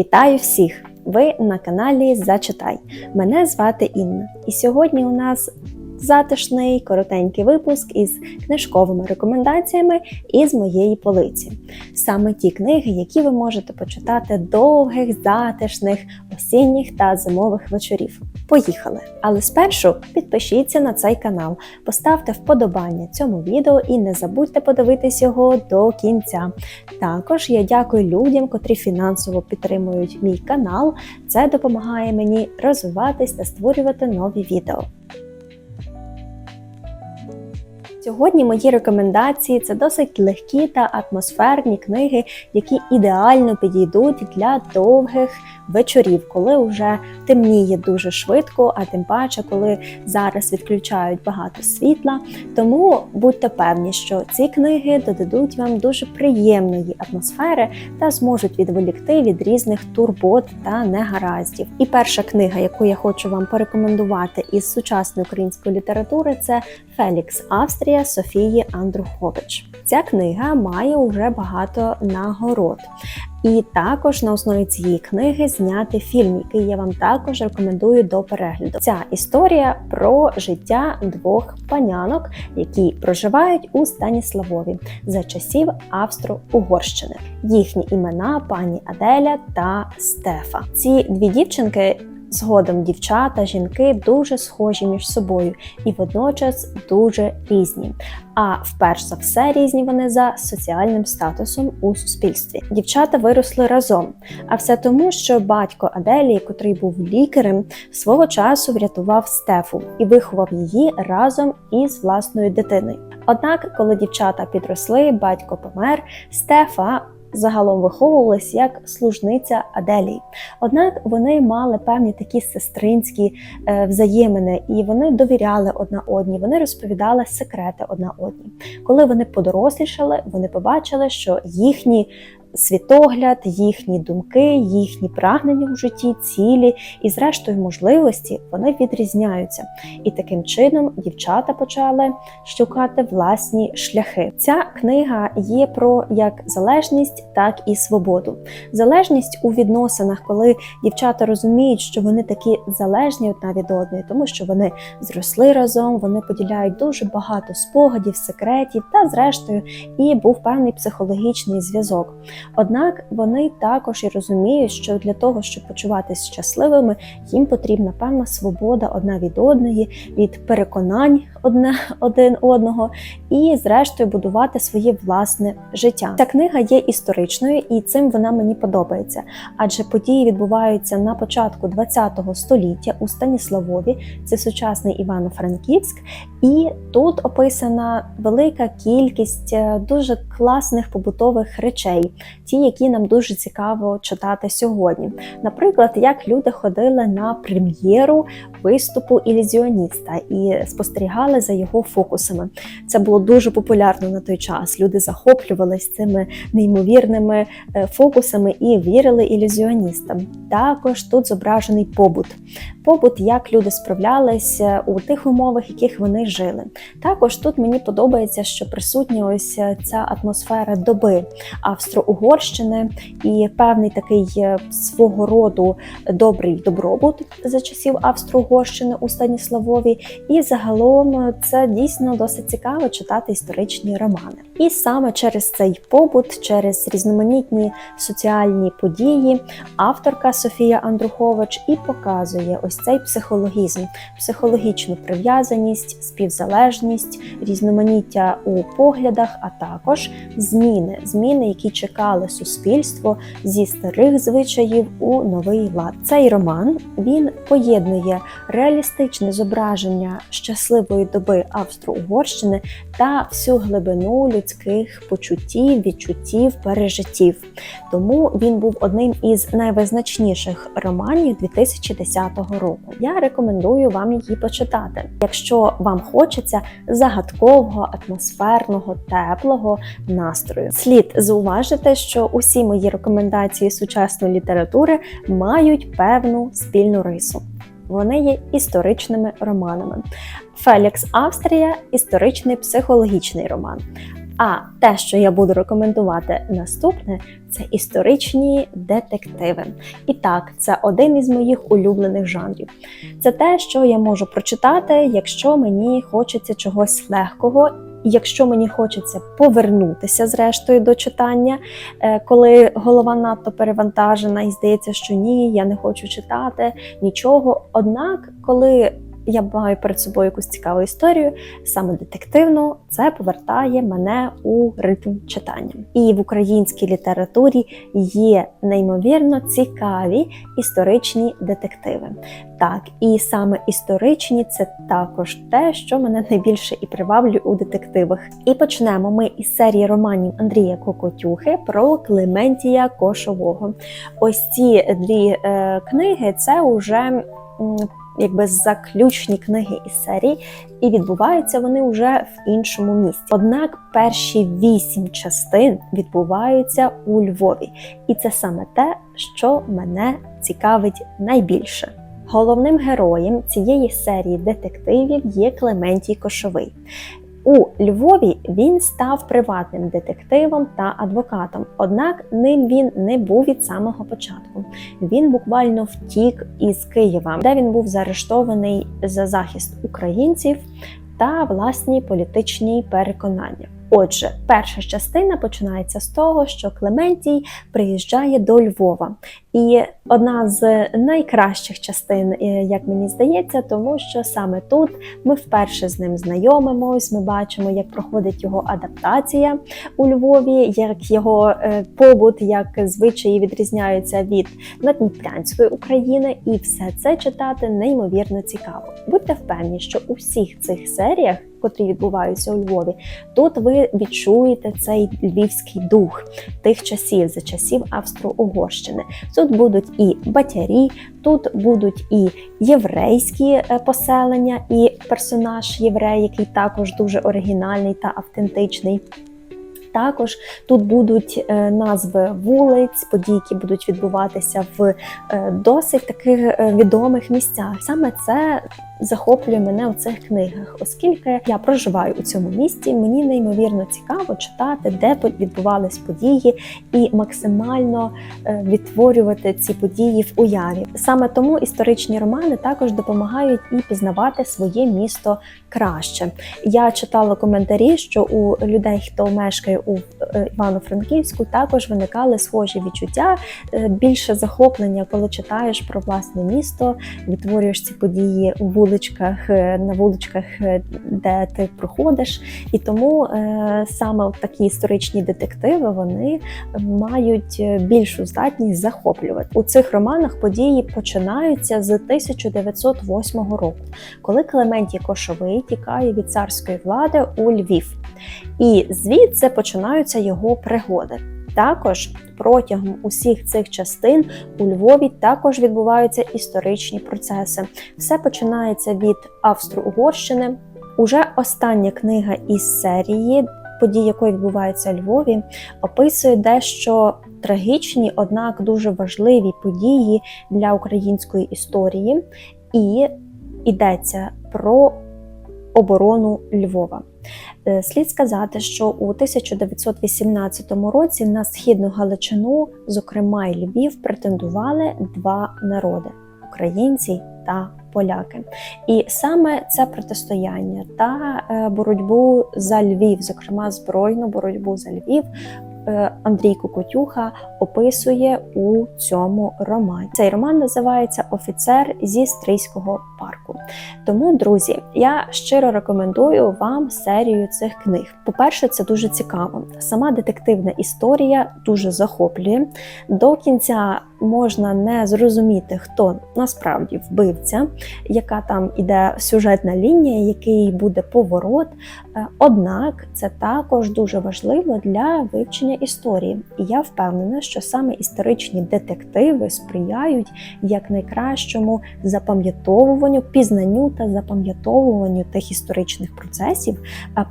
Вітаю всіх! Ви на каналі Зачитай. Мене звати Інна, і сьогодні у нас затишний коротенький випуск із книжковими рекомендаціями із моєї полиці. Саме ті книги, які ви можете почитати довгих, затишних, осінніх та зимових вечорів. Поїхали! Але спершу підпишіться на цей канал, поставте вподобання цьому відео і не забудьте подивитись його до кінця. Також я дякую людям, котрі фінансово підтримують мій канал. Це допомагає мені розвиватись та створювати нові відео. Сьогодні мої рекомендації це досить легкі та атмосферні книги, які ідеально підійдуть для довгих вечорів, коли вже темніє дуже швидко, а тим паче, коли зараз відключають багато світла. Тому будьте певні, що ці книги додадуть вам дуже приємної атмосфери та зможуть відволікти від різних турбот та негараздів. І перша книга, яку я хочу вам порекомендувати із сучасної української літератури, це Фелікс Австрія Софії Андрухович. Ця книга має вже багато нагород. І також на основі цієї книги зняти фільм, який я вам також рекомендую до перегляду. Ця історія про життя двох панянок, які проживають у Станіславові за часів Австро-Угорщини. Їхні імена пані Аделя та Стефа. Ці дві дівчинки. Згодом дівчата, жінки дуже схожі між собою і водночас дуже різні. А вперше за все різні вони за соціальним статусом у суспільстві. Дівчата виросли разом, а все тому, що батько Аделії, котрий був лікарем, свого часу врятував Стефу і виховав її разом із власною дитиною. Однак, коли дівчата підросли, батько помер, Стефа загалом виховувалась як служниця Аделії. Однак вони мали певні такі сестринські е, взаємини, і вони довіряли одна одній, вони розповідали секрети одна одній. Коли вони подорослішали, вони побачили, що їхні світогляд, їхні думки, їхні прагнення у житті, цілі і, зрештою, можливості вони відрізняються. І таким чином дівчата почали шукати власні шляхи. Ця книга є про як залежність, так і свободу. Залежність у відносинах, коли дівчата розуміють, що вони такі залежні одна від одної, тому що вони зросли разом, вони поділяють дуже багато спогадів, секретів та, зрештою, і був певний психологічний зв'язок. Однак вони також і розуміють, що для того, щоб почуватися щасливими, їм потрібна певна свобода одна від одної, від переконань одне один одного, і, зрештою, будувати своє власне життя. Ця книга є історичною, і цим вона мені подобається, адже події відбуваються на початку ХХ століття у Станіславові, це сучасний Івано-Франківськ, і тут описана велика кількість е, дуже класних побутових речей, ті, які нам дуже цікаво читати сьогодні. Наприклад, як люди ходили на прем'єру виступу ілюзіоніста і спостерігали за його фокусами. Це було дуже популярно на той час. Люди захоплювалися цими неймовірними е, фокусами і вірили ілюзіоністам. Також тут зображений побут. Побут, як люди справлялися у тих умовах, в яких вони жили. Також тут мені подобається, що присутня ось ця атмосфера доби Австро-Угорщини і певний такий е, свого роду добрий добробут за часів Австро-Угорщини у Станіславові. І загалом це дійсно досить цікаво читати історичні романи. І саме через цей побут, через різноманітні соціальні події, авторка Софія Андрухович і показує ось цей психологізм, психологічну прив'язаність, співзалежність, різноманіття у поглядах, а також зміни, зміни, які чекали суспільство зі старих звичаїв у новий лад. Цей роман він поєднує реалістичне зображення щасливої доби Австро-Угорщини та всю глибину людських почуттів, відчуттів, пережиттів. Тому він був одним із найвизначніших романів 2010 року. Я рекомендую вам її почитати, якщо вам хочеться загадкового, атмосферного, теплого настрою. Слід зауважити, що усі мої рекомендації сучасної літератури мають певну спільну рису. Вони є історичними романами. Фелікс Австрія історичний психологічний роман. А те, що я буду рекомендувати наступне, це історичні детективи. І так, це один із моїх улюблених жанрів. Це те, що я можу прочитати, якщо мені хочеться чогось легкого. Якщо мені хочеться повернутися зрештою до читання, е, коли голова надто перевантажена і здається, що ні, я не хочу читати нічого. Однак, коли я маю перед собою якусь цікаву історію, саме детективну, це повертає мене у ритм читання. І в українській літературі є неймовірно цікаві історичні детективи. Так, і саме історичні це також те, що мене найбільше і приваблює у детективах. І почнемо ми із серії романів Андрія Кокотюхи про Клементія Кошового. Ось ці дві е, книги це уже. Якби заключні книги із серії, і відбуваються вони вже в іншому місті. Однак перші вісім частин відбуваються у Львові, і це саме те, що мене цікавить найбільше. Головним героєм цієї серії детективів є Клементій Кошовий. У Львові він став приватним детективом та адвокатом, однак ним він не був від самого початку. Він буквально втік із Києва, де він був заарештований за захист українців та власні політичні переконання. Отже, перша частина починається з того, що Клементій приїжджає до Львова, і одна з найкращих частин, е, як мені здається, тому що саме тут ми вперше з ним знайомимось. Ми бачимо, як проходить його адаптація у Львові, як його е, побут, як звичаї відрізняються від надніпрянської України, і все це читати неймовірно цікаво. Будьте впевнені, що у всіх цих серіях, котрі відбуваються у Львові, тут ви відчуєте цей львівський дух тих часів за часів Австро-Угорщини. Тут будуть і батярі, тут будуть і єврейські е, поселення, і персонаж єврей, який також дуже оригінальний та автентичний. Також тут будуть е, назви вулиць, події, які будуть відбуватися в е, досить таких е, відомих місцях. Саме це захоплює мене у цих книгах, оскільки я проживаю у цьому місті. Мені неймовірно цікаво читати, де відбувались події, і максимально відтворювати ці події в уяві. Саме тому історичні романи також допомагають і пізнавати своє місто краще. Я читала коментарі, що у людей, хто мешкає у е, Івано-Франківську, також виникали схожі відчуття, е, більше захоплення, коли читаєш про власне місто, відтворюєш ці події у вуличках, е, на вуличках, де ти проходиш. І тому саме такі історичні детективи вони мають більшу здатність захоплювати. У цих романах події починаються з 1908 року, коли Клементій Кошовий тікає від царської влади у Львів. І звідси починаються його пригоди. Також протягом усіх цих частин у Львові також відбуваються історичні процеси. Все починається від Австро-Угорщини. Уже остання книга із серії, події якої відбуваються у Львові, описує дещо трагічні, однак дуже важливі події для української історії, і йдеться про оборону Львова. Е, Слід сказати, що у 1918 році на східну Галичину, зокрема й Львів, претендували два народи українці та поляки. І саме це протистояння та е, боротьбу за Львів, зокрема збройну боротьбу за Львів. Е, Андрій Кукотюха описує у цьому романі. Цей роман називається Офіцер зі стрийського парку. Тому, друзі, я щиро рекомендую вам серію цих книг. По-перше, це дуже цікаво. Сама детективна історія дуже захоплює. До кінця можна не зрозуміти, хто насправді вбивця, яка там іде сюжетна лінія, який буде поворот. Е, Однак це також дуже важливо для вивчення історії. І я впевнена, що саме історичні детективи сприяють як найкращому запам'ятовуванню, пізнанню та запам'ятовуванню тих історичних процесів,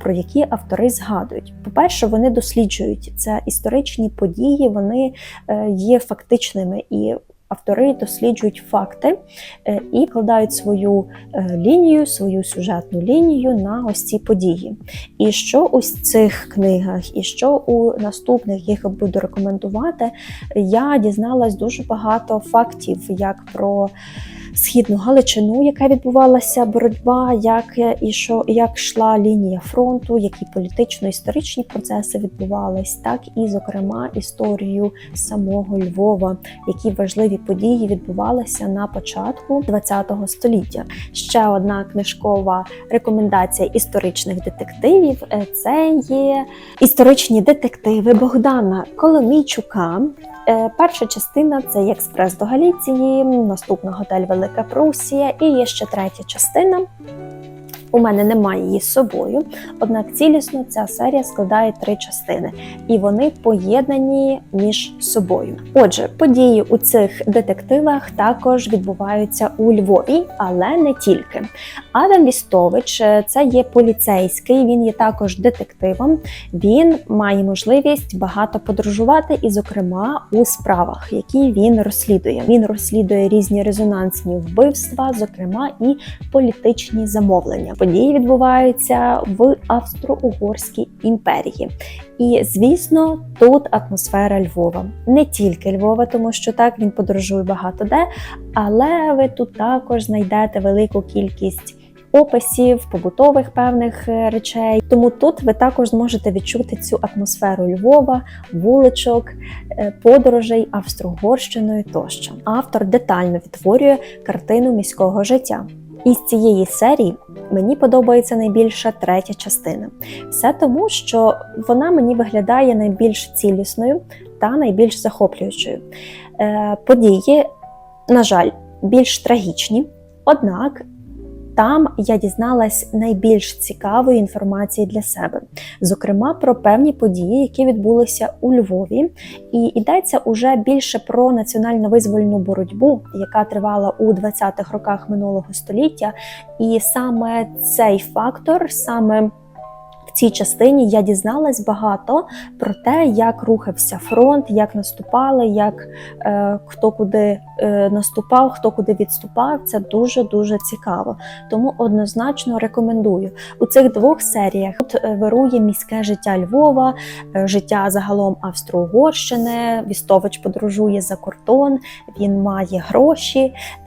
про які автори згадують. По-перше, вони досліджують це історичні події, вони е, є фактичними і автори досліджують факти е, і кладають свою е, лінію, свою сюжетну лінію на ось ці події. І що у цих книгах, і що у наступних їх буду рекомендувати, я дізналась дуже багато фактів, як про східну Галичину, яка відбувалася боротьба, як і що як йшла лінія фронту, які політично-історичні процеси відбувались, так і, зокрема, історію самого Львова, які важливі події відбувалися на початку ХХ століття. Ще одна книжкова рекомендація історичних детективів е, це є історичні детективи Богдана Коломійчука. Е, Перша частина це експрес до Галіції, наступна готель Велика Прусія, і є ще третя частина. У мене немає її з собою, однак цілісно ця серія складає три частини, і вони поєднані між собою. Отже, події у цих детективах також відбуваються у Львові, але не тільки. Адам Вістович е, це є поліцейський, він є також детективом. Він має можливість багато подорожувати, і, зокрема, у справах, які він розслідує. Він розслідує різні резонансні вбивства, зокрема і політичні замовлення. Події відбуваються в Австро-Угорській імперії. І звісно, тут атмосфера Львова. Не тільки Львова, тому що так він подорожує багато де, але ви тут також знайдете велику кількість. Описів, побутових певних е, речей, тому тут ви також зможете відчути цю атмосферу Львова, вуличок, е, подорожей Австро-Угорщиною тощо. Автор детально відтворює картину міського життя. Із цієї серії мені подобається найбільша третя частина. Все тому, що вона мені виглядає найбільш цілісною та найбільш захоплюючою. Е, Події, на жаль, більш трагічні, однак там я дізналась найбільш цікавої інформації для себе, зокрема про певні події, які відбулися у Львові, і йдеться уже більше про національно-визвольну боротьбу, яка тривала у 20-х роках минулого століття. І саме цей фактор, саме цій частині я дізналась багато про те, як рухався фронт, як наступали, як е, хто куди е, наступав, хто куди відступав. Це дуже дуже цікаво. Тому однозначно рекомендую у цих двох серіях. Тут е, вирує міське життя Львова, е, життя загалом Австро-Угорщини. Вістович подорожує за кордон, він має гроші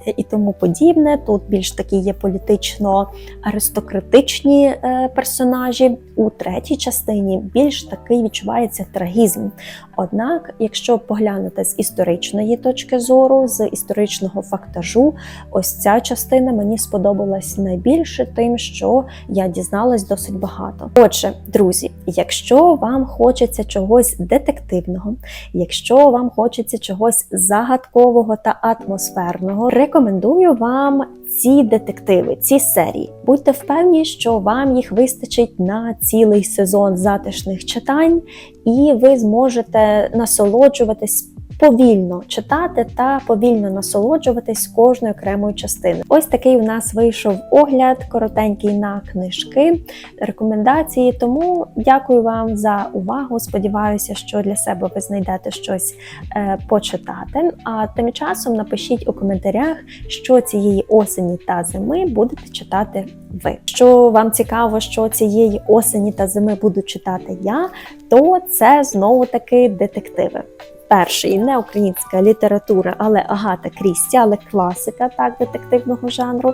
е, і тому подібне. Тут більш такі є політично аристократичні персонажі. У третій частині більш такий відчувається трагізм. Однак, якщо поглянути з історичної точки зору, з історичного фактажу, ось ця частина мені сподобалась найбільше, тим, що я дізналась досить багато. Отже, друзі, якщо вам хочеться чогось детективного, якщо вам хочеться чогось загадкового та атмосферного, рекомендую вам ці детективи, ці серії. Будьте впевнені, що вам їх вистачить на цілий сезон затишних читань, і ви зможете насолоджуватись. Повільно читати та повільно насолоджуватись кожною окремою частиною. Ось такий у нас вийшов огляд, коротенький на книжки, рекомендації. Тому дякую вам за увагу. Сподіваюся, що для себе ви знайдете щось е, почитати. А тим часом напишіть у коментарях, що цієї осені та зими будете читати ви. Що вам цікаво, що цієї осені та зими буду читати я, то це знову таки детективи. Перший не українська література, але Агата Крісті, але класика так детективного жанру.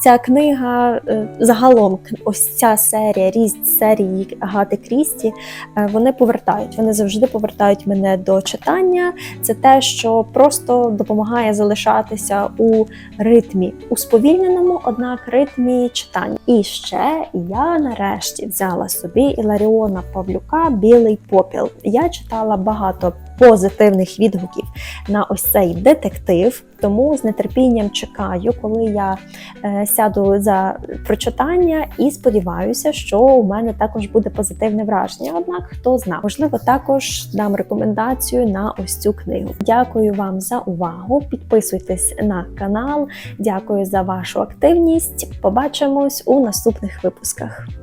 Ця книга е, загалом, ось ця серія, ріст серії Агати Крісті, е, вони повертають. Вони завжди повертають мене до читання. Це те, що просто допомагає залишатися у ритмі, у сповільненому, однак ритмі читання. І ще я нарешті взяла собі Іларіона Павлюка Білий попіл. Я читала багато позитивних відгуків на ось цей детектив. Тому з нетерпінням чекаю, коли я е, сяду за прочитання, і сподіваюся, що у мене також буде позитивне враження. Однак, хто зна, можливо, також дам рекомендацію на ось цю книгу. Дякую вам за увагу. Підписуйтесь на канал. Дякую за вашу активність. Побачимось у наступних випусках.